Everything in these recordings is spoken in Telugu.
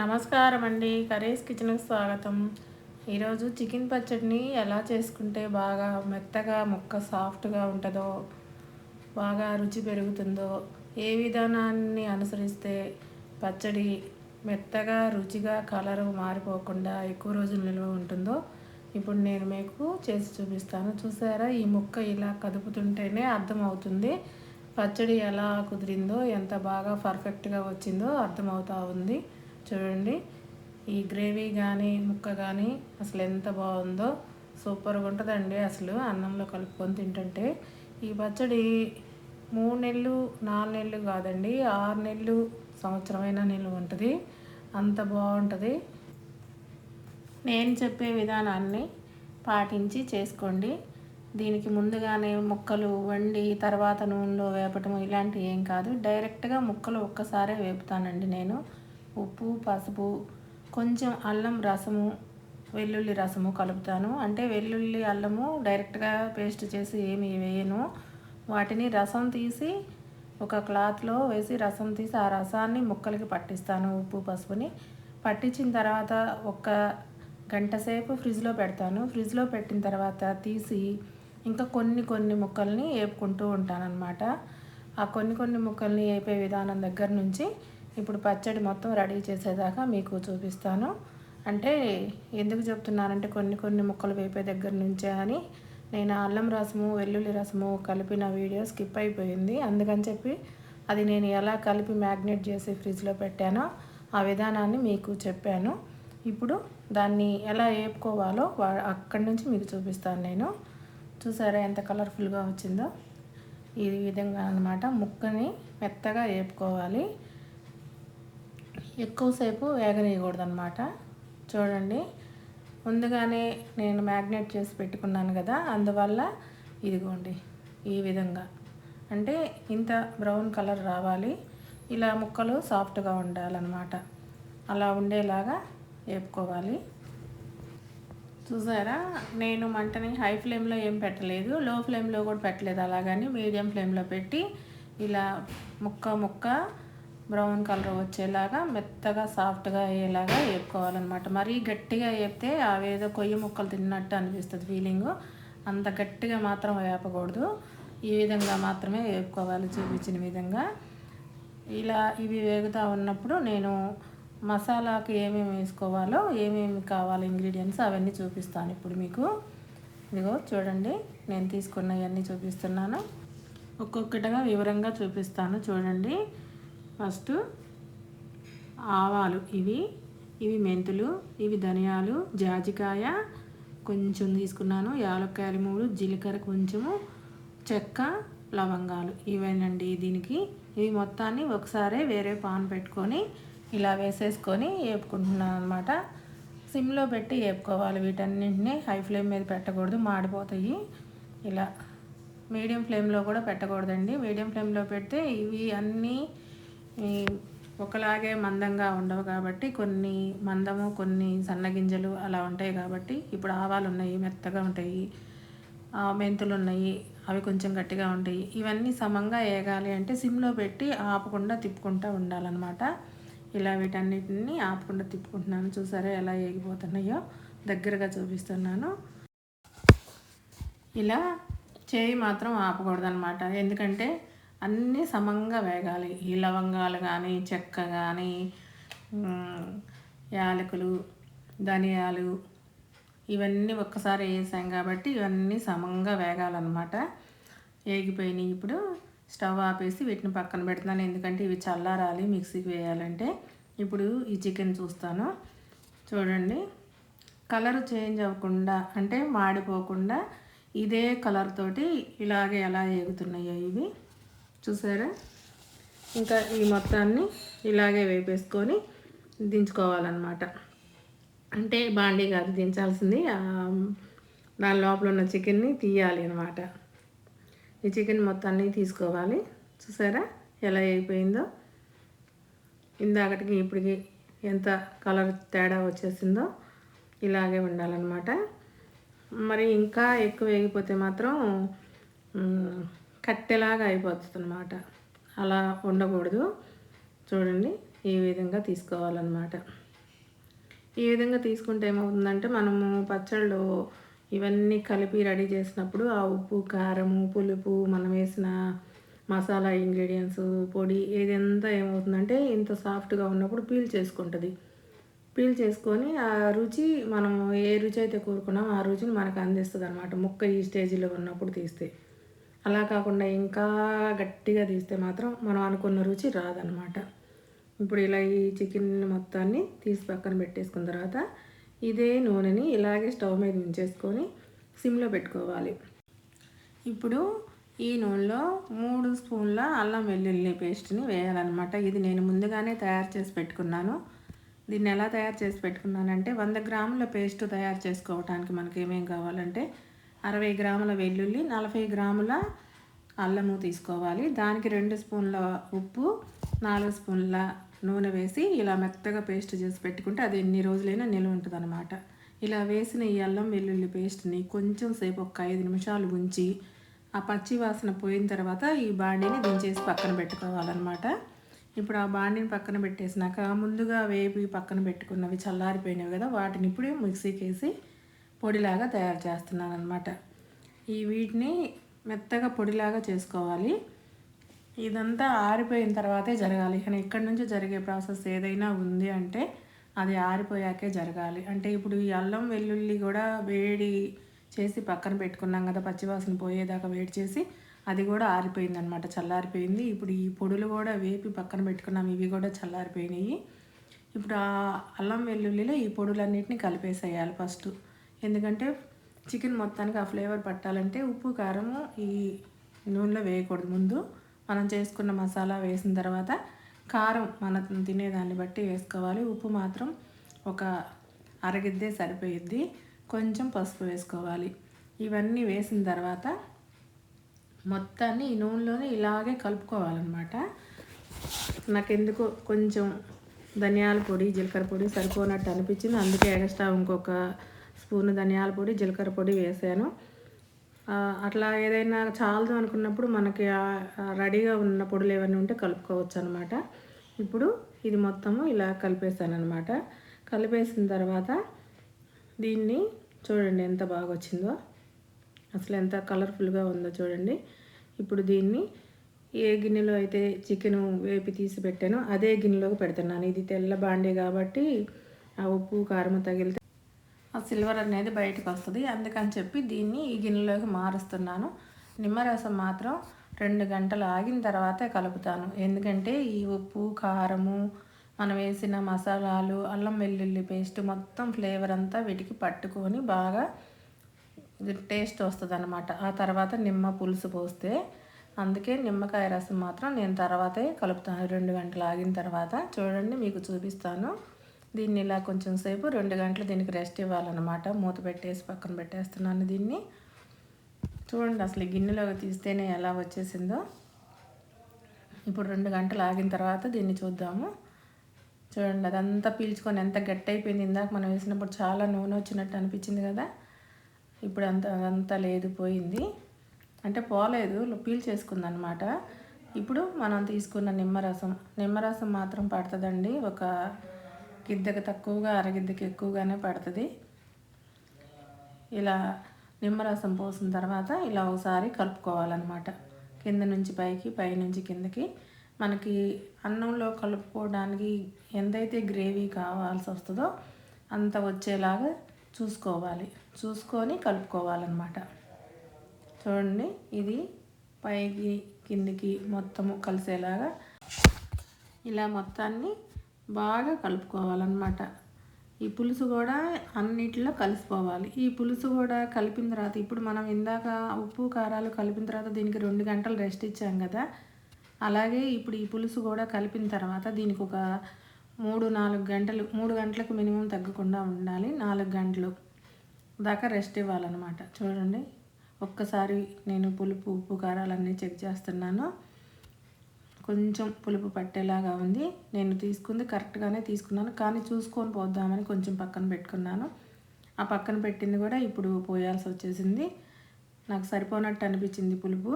నమస్కారం అండి కరేస్ కిచెన్కి స్వాగతం. ఈరోజు చికెన్ పచ్చడిని ఎలా చేసుకుంటే బాగా మెత్తగా ముక్క సాఫ్ట్గా ఉంటుందో బాగా రుచి పెరుగుతుందో ఏ విధానాన్ని అనుసరిస్తే పచ్చడి మెత్తగా రుచిగా కలరు మారిపోకుండా ఎక్కువ రోజులు నిల్వ ఉంటుందో ఇప్పుడు నేను మీకు చేసి చూపిస్తాను. చూసారా? ఈ ముక్క ఇలా కదుపుతుంటేనే అర్థమవుతుంది పచ్చడి ఎలా కుదిరిందో ఎంత బాగా పర్ఫెక్ట్గా వచ్చిందో అర్థమవుతా ఉంది. చూడండి. ఈ గ్రేవీ కానీ ముక్క కానీ అసలు ఎంత బాగుందో సూపర్గా ఉంటుందండి అసలు అన్నంలో కలుపుకొని తింటుంటే. ఈ పచ్చడి మూడు నెలలు నాలుగు నెలలు కాదండి ఆరు నెలలు సంవత్సరమైన నెలలు ఉంటుంది. అంత బాగుంటుంది. నేను చెప్పే విధానాన్ని పాటించి చేసుకోండి. దీనికి ముందుగానే ముక్కలు వండి తర్వాత నూనెలో వేపటం ఇలాంటివి ఏం కాదు. డైరెక్ట్గా ముక్కలు ఒక్కసారే వేపుతానండి నేను. ఉప్పు పసుపు కొంచెం అల్లం రసము వెల్లుల్లి రసము కలుపుతాను. అంటే వెల్లుల్లి అల్లము డైరెక్ట్గా పేస్ట్ చేసి ఏమి వేయను. వాటిని రసం తీసి ఒక క్లాత్లో వేసి రసం తీసి ఆ రసాన్ని ముక్కలకి పట్టిస్తాను ఉప్పు పసుపుని. పట్టించిన తర్వాత ఒక గంట సేపు ఫ్రిడ్జ్లో పెడతాను. ఫ్రిడ్జ్లో పెట్టిన తర్వాత తీసి ఇంకా కొన్ని కొన్ని ముక్కల్ని వేపుకుంటూ ఉంటానన్నమాట. ఆ కొన్ని కొన్ని ముక్కల్ని వేపే విధానం దగ్గర నుంచి ఇప్పుడు పచ్చడి మొత్తం రెడీ చేసేదాకా మీకు చూపిస్తాను. అంటే ఎందుకు చెప్తున్నానంటే కొన్ని కొన్ని ముక్కలు వేపే దగ్గర నుంచే అని నేను అల్లం రసము వెల్లుల్లి రసము కలిపిన వీడియో స్కిప్ అయిపోయింది. అందుకని చెప్పి అది నేను ఎలా కలిపి మ్యాగ్నేట్ చేసి ఫ్రిడ్జ్లో పెట్టానో ఆ విధానాన్ని మీకు చెప్పాను. ఇప్పుడు దాన్ని ఎలా వేపుకోవాలో అక్కడి నుంచి మీకు చూపిస్తాను నేను. చూసారా ఎంత కలర్ఫుల్గా వచ్చిందో? ఈ విధంగా అనమాట ముక్కని మెత్తగా వేపుకోవాలి ఎక్కువసేపు వేగనీయకూడదు అనమాట చూడండి. ముందుగానే నేను మ్యాగ్నెట్ చేసి పెట్టుకున్నాను కదా అందువల్ల ఇదిగోండి ఈ విధంగా. అంటే ఇంత బ్రౌన్ కలర్ రావాలి. ఇలా ముక్కలు సాఫ్ట్గా ఉండాలన్నమాట. అలా ఉండేలాగా వేపుకోవాలి. చూసారా? నేను మంటని హై ఫ్లేమ్లో ఏం పెట్టలేదు. లో ఫ్లేమ్లో కూడా పెట్టలేదు. అలాగని మీడియం ఫ్లేమ్లో పెట్టి ఇలా ముక్క ముక్క బ్రౌన్ కలర్ వచ్చేలాగా మెత్తగా సాఫ్ట్గా అయ్యేలాగా వేపుకోవాలన్నమాట. మరీ గట్టిగా వేపితే అవేదో కొయ్య ముక్కలు తిన్నట్టు అనిపిస్తుంది ఫీలింగ్ అంత గట్టిగా మాత్రం వేపకూడదు. ఈ విధంగా మాత్రమే వేపుకోవాలి చూపించిన విధంగా. ఇలా ఇవి వేగుతూ ఉన్నప్పుడు నేను మసాలాకి ఏమేమి వేసుకోవాలో ఏమేమి కావాలి ఇంగ్రీడియంట్స్ అవన్నీ చూపిస్తాను ఇప్పుడు మీకు. ఇదిగో చూడండి నేను తీసుకున్నవన్నీ చూపిస్తున్నాను. ఒక్కొక్కటిగా వివరంగా చూపిస్తాను చూడండి. ఫస్ట్ ఆవాలు ఇవి ఇవి మెంతులు ఇవి ధనియాలు జాజికాయ కొంచెం తీసుకున్నాను యాలక్కాయలు మూడు జీలకర్ర కొంచెము చెక్క లవంగాలు ఇవేనండి దీనికి. ఇవి మొత్తాన్ని ఒకసారి వేరే పాన్ పెట్టుకొని ఇలా వేసేసుకొని వేపుకుంటున్నాను అనమాట సిమ్లో పెట్టి వేపుకోవాలి వీటన్నింటినీ హై ఫ్లేమ్ మీద పెట్టకూడదు మాడిపోతాయి. ఇలా మీడియం ఫ్లేమ్లో కూడా పెట్టకూడదండి. మీడియం ఫ్లేమ్లో పెడితే ఇవి అన్నీ ఒకలాగే మందంగా ఉండవు కాబట్టి కొన్ని మందము కొన్ని సన్నగింజలు అలా ఉంటాయి కాబట్టి ఇప్పుడు ఆవాలు ఉన్నాయి మెత్తగా ఉంటాయి మెంతులు ఉన్నాయి అవి కొంచెం గట్టిగా ఉంటాయి. ఇవన్నీ సమంగా వేగాలి అంటే సిమ్లో పెట్టి ఆపకుండా తిప్పుకుంటూ ఉండాలన్నమాట. ఇలా వీటన్నిటిని ఆపకుండా తిప్పుకుంటున్నాను. చూసారా ఎలా ఏగిపోతున్నాయో? దగ్గరగా చూపిస్తున్నాను. ఇలా చేయి మాత్రం ఆపకూడదు అనమాట ఎందుకంటే అన్నీ సమంగా వేగాలి. ఈ లవంగాలు కానీ చెక్క కానీ యాలకులు ధనియాలు ఇవన్నీ ఒక్కసారి వేసాం కాబట్టి ఇవన్నీ సమంగా వేగాలన్నమాట. వేగిపోయినాయి. ఇప్పుడు స్టవ్ ఆపేసి వీటిని పక్కన పెడుతున్నాను. ఎందుకంటే ఇవి చల్లారాలి మిక్సీకి వేయాలంటే. ఇప్పుడు ఈ చికెన్ చూస్తాను. చూడండి. కలర్ చేంజ్ అవ్వకుండా అంటే మాడిపోకుండా ఇదే కలర్ తోటి ఇలాగే ఎలా ఎగుతున్నాయో ఇవి. చూసారా? ఇంకా ఈ మొత్తాన్ని ఇలాగే వేపేసుకొని దించుకోవాలన్నమాట. అంటే బాండీ కాదు దించాల్సింది. దాని లోపల ఉన్న చికెన్ని తీయాలి అనమాట ఈ చికెన్ మొత్తాన్ని తీసుకోవాలి. చూసారా? ఎలా అయిపోయిందో? ఇందాకటికి ఇప్పటికి ఎంత కలర్ తేడా వచ్చేసిందో ఇలాగే ఉండాలన్నమాట. మరి ఇంకా ఎక్కువ వేగిపోతే మాత్రం కట్టెలాగా అయిపోతుంది అనమాట అలా ఉండకూడదు. చూడండి ఈ విధంగా తీసుకోవాలన్నమాట. ఈ విధంగా తీసుకుంటే ఏమవుతుందంటే మనము పచ్చళ్ళు ఇవన్నీ కలిపి రెడీ చేసినప్పుడు ఆ ఉప్పు కారము పులుపు మనం వేసిన మసాలా ఇంగ్రీడియంట్స్ పొడి ఏదంతా ఏమవుతుందంటే ఇంత సాఫ్ట్గా ఉన్నప్పుడు పీల్ చేసుకుంటుంది. పీల్ చేసుకొని ఆ రుచి మనం ఏ రుచి అయితే కోరుకున్నామో ఆ రుచిని మనకు అందిస్తుంది అనమాట ముక్క ఈ స్టేజ్లో ఉన్నప్పుడు తీస్తే. అలా కాకుండా ఇంకా గట్టిగా తీస్తే మాత్రం మనం అనుకున్న రుచి రాదనమాట ఇప్పుడు ఇలా ఈ చికెన్ మొత్తాన్ని తీసి పక్కన పెట్టేసుకున్న తర్వాత ఇదే నూనెని ఇలాగే స్టవ్ మీద ఉంచేసుకొని సిమ్లో పెట్టుకోవాలి. ఇప్పుడు ఈ నూనెలో మూడు స్పూన్ల అల్లం వెల్లుల్లి పేస్ట్ని వేయాలన్నమాట. ఇది నేను ముందుగానే తయారు చేసి పెట్టుకున్నాను. దీన్ని ఎలా తయారు చేసి పెట్టుకున్నానంటే వంద గ్రాముల పేస్ట్ తయారు చేసుకోవడానికి మనకి ఏమేం కావాలంటే అరవై గ్రాముల వెల్లుల్లి నలభై గ్రాముల అల్లము తీసుకోవాలి. దానికి రెండు స్పూన్ల ఉప్పు నాలుగు స్పూన్ల నూనె వేసి ఇలా మెత్తగా పేస్ట్ చేసి పెట్టుకుంటే అది ఎన్ని రోజులైనా నిల్వ ఉంటుంది అనమాట ఇలా వేసిన ఈ అల్లం వెల్లుల్లి పేస్ట్ని కొంచెం సేపు ఒక ఐదు నిమిషాలు ఉంచి ఆ పచ్చి వాసన పోయిన తర్వాత ఈ బాండీని దించేసి పక్కన పెట్టుకోవాలన్నమాట. ఇప్పుడు ఆ బాండీని పక్కన పెట్టేసినాక ముందుగా వేపి పక్కన పెట్టుకున్నవి చల్లారిపోయినవి కదా వాటిని ఇప్పుడే మిక్సీకి వేసి పొడిలాగా తయారు చేస్తున్నాను అనమాట ఈ వీటిని మెత్తగా పొడిలాగా చేసుకోవాలి. ఇదంతా ఆరిపోయిన తర్వాతే జరగాలి. కానీ ఇక్కడి నుంచి జరిగే ప్రాసెస్ ఏదైనా ఉంది అంటే అది ఆరిపోయాకే జరగాలి. అంటే ఇప్పుడు ఈ అల్లం వెల్లుల్లి కూడా వేడి చేసి పక్కన పెట్టుకున్నాం కదా పచ్చివాసన పోయేదాకా వేడి చేసి అది కూడా ఆరిపోయింది అనమాట చల్లారిపోయింది. ఇప్పుడు ఈ పొడులు కూడా వేపి పక్కన పెట్టుకున్నాం ఇవి కూడా చల్లారిపోయినాయి. ఇప్పుడు ఆ అల్లం వెల్లుల్లిలో ఈ పొడులన్నిటిని కలిపేసేయాలి ఫస్ట్. ఎందుకంటే చికెన్ మొత్తానికి ఆ ఫ్లేవర్ పట్టాలంటే ఉప్పు కారము ఈ నూనెలో వేయకూడదు. ముందు మనం చేసుకున్న మసాలా వేసిన తర్వాత కారం మనం తినేదాన్ని బట్టి వేసుకోవాలి. ఉప్పు మాత్రం ఒక అరగిద్దే సరిపోయిద్ది. కొంచెం పసుపు వేసుకోవాలి. ఇవన్నీ వేసిన తర్వాత మొత్తాన్ని ఈ నూనెలోనే ఇలాగే కలుపుకోవాలన్నమాట. నాకెందుకు కొంచెం ధనియాల పొడి జీలకర్ర పొడి సరిపోనట్టు అనిపించింది. అందుకే ఎక్స్ట్రా ఇంకొక స్పూన్ ధనియాల పొడి జీలకర్ర పొడి వేసాను. అట్లా ఏదైనా చాలదు అనుకున్నప్పుడు మనకి రెడీగా ఉన్న పొడులు ఏమైనా ఉంటే కలుపుకోవచ్చు అనమాట ఇప్పుడు ఇది మొత్తము ఇలా కలిపేసాను అనమాట కలిపేసిన తర్వాత దీన్ని చూడండి ఎంత బాగా వచ్చిందో అసలు ఎంత కలర్ఫుల్గా ఉందో చూడండి. ఇప్పుడు దీన్ని ఏ గిన్నెలో అయితే చికెన్ వేపి తీసి పెట్టానో అదే గిన్నెలోకి పెడుతున్నాను. ఇది తెల్ల బాండే కాబట్టి ఆ ఉప్పు కారం తగిలితే ఆ సిల్వర్ అనేది బయటకు వస్తుంది. అందుకని చెప్పి దీన్ని ఈ గిన్నెలోకి మారుస్తున్నాను. నిమ్మరసం మాత్రం రెండు గంటలు ఆగిన తర్వాతే కలుపుతాను. ఎందుకంటే ఈ ఉప్పు కారము మనం వేసిన మసాలాలు అల్లం వెల్లుల్లి పేస్ట్ మొత్తం ఫ్లేవర్ అంతా వీటికి పట్టుకొని బాగా టేస్ట్ వస్తుంది అనమాట ఆ తర్వాత నిమ్మ పులుసు పోస్తే అందుకే నిమ్మకాయ రసం మాత్రం నేను తర్వాతే కలుపుతాను. రెండు గంటలు ఆగిన తర్వాత. చూడండి మీకు చూపిస్తాను. దీన్ని ఇలా కొంచెం సేపు రెండు గంటలు దీనికి రెస్ట్ ఇవ్వాలన్నమాట. మూత పెట్టేసి పక్కన పెట్టేస్తున్నాను దీన్ని. చూడండి అసలు గిన్నెలోకి తీస్తేనే ఎలా వచ్చేసిందో. ఇప్పుడు రెండు గంటలు ఆగిన తర్వాత దీన్ని చూద్దాము. చూడండి అదంతా పీల్చుకొని ఎంత గట్టి అయిపోయింది ఇందాక మనం వేసినప్పుడు చాలా నూనె వచ్చినట్టు అనిపించింది కదా. ఇప్పుడు అంత అదంతా లేదు పోయింది. అంటే పోలేదు పీల్చేసుకుంది అనమాట ఇప్పుడు మనం తీసుకున్న నిమ్మరసం. నిమ్మరసం మాత్రం పడుతుందండి. ఒక గిద్దకి తక్కువగా అరగిద్దకి ఎక్కువగానే పడుతుంది. ఇలా నిమ్మరసం పోసిన తర్వాత ఇలా ఒకసారి కలుపుకోవాలన్నమాట. కింద నుంచి పైకి పై నుంచి కిందకి. మనకి అన్నంలో కలుపుకోవడానికి ఎంతైతే గ్రేవీ కావాల్సి వస్తుందో అంత వచ్చేలాగా చూసుకోవాలి. చూసుకొని కలుపుకోవాలన్నమాట. చూడండి ఇది పైకి కిందికి మొత్తము కలిసేలాగా ఇలా మొత్తాన్ని బాగా కలుపుకోవాలన్నమాట. ఈ పులుసు కూడా అన్నిటిలో కలిసిపోవాలి. ఈ పులుసు కూడా కలిపిన తర్వాత ఇప్పుడు మనం ఇందాక ఉప్పు కారాలు కలిపిన తర్వాత దీనికి రెండు గంటలు రెస్ట్ ఇచ్చాం కదా. అలాగే ఇప్పుడు ఈ పులుసు కూడా కలిపిన తర్వాత దీనికి ఒక మూడు నాలుగు గంటలు మూడు గంటలకు మినిమం తగ్గకుండా ఉండాలి. నాలుగు గంటలు దాకా రెస్ట్ ఇవ్వాలన్నమాట. చూడండి ఒక్కసారి నేను పులుపు ఉప్పు కారాలన్నీ చెక్ చేస్తున్నాను. కొంచెం పులుపు పట్టేలాగా ఉంది. నేను తీసుకుంది కరెక్ట్గానే తీసుకున్నాను. కానీ చూసుకొని పోద్దామని కొంచెం పక్కన పెట్టుకున్నాను. ఆ పక్కన పెట్టింది కూడా ఇప్పుడు పోయాల్సి వచ్చేసింది. నాకు సరిపోనట్టు అనిపించింది పులుపు.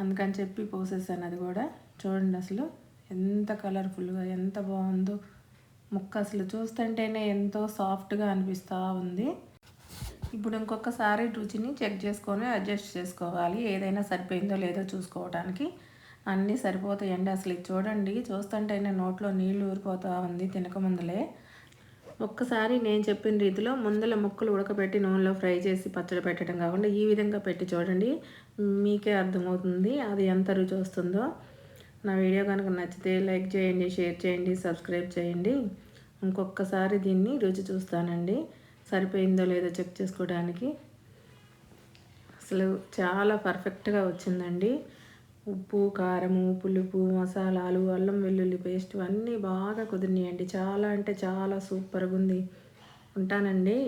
అందుకని చెప్పి పోసేసాను అది కూడా. చూడండి అసలు ఎంత కలర్ఫుల్గా ఎంత బాగుందో. ముక్క అసలు చూస్తుంటేనే ఎంతో సాఫ్ట్గా అనిపిస్తూ ఉంది. ఇప్పుడు ఇంకొకసారి రుచిని చెక్ చేసుకొని అడ్జస్ట్ చేసుకోవాలి. ఏదైనా సరిపోయిందో లేదో చూసుకోవడానికి అన్నీ సరిపోతాయండి. అసలు ఇది చూడండి చూస్తుంటేనే నోట్లో నీళ్ళు ఊరిపోతూ ఉంది తినకముందలే ఒక్కసారి నేను చెప్పిన రీతిలో ముందల ముక్కలు ఉడకబెట్టి నూనెలో ఫ్రై చేసి పచ్చడి పెట్టడం కాకుండా ఈ విధంగా పెట్టి చూడండి మీకే అర్థమవుతుంది అది ఎంత రుచి వస్తుందో. నా వీడియో కనుక నచ్చితే లైక్ చేయండి షేర్ చేయండి సబ్స్క్రైబ్ చేయండి. ఇంకొకసారి దీన్ని రుచి చూస్తానండి. సరిపోయిందో లేదో చెక్ చేసుకోవడానికి. అసలు చాలా పర్ఫెక్ట్గా వచ్చిందండి. ఉప్పు కారము పులుపు మసాలాలు అల్లం వెల్లుల్లి పేస్ట్ అన్నీ బాగా కుదిరినాయండి. చాలా అంటే చాలా సూపర్గా ఉంది. ఉంటానండి.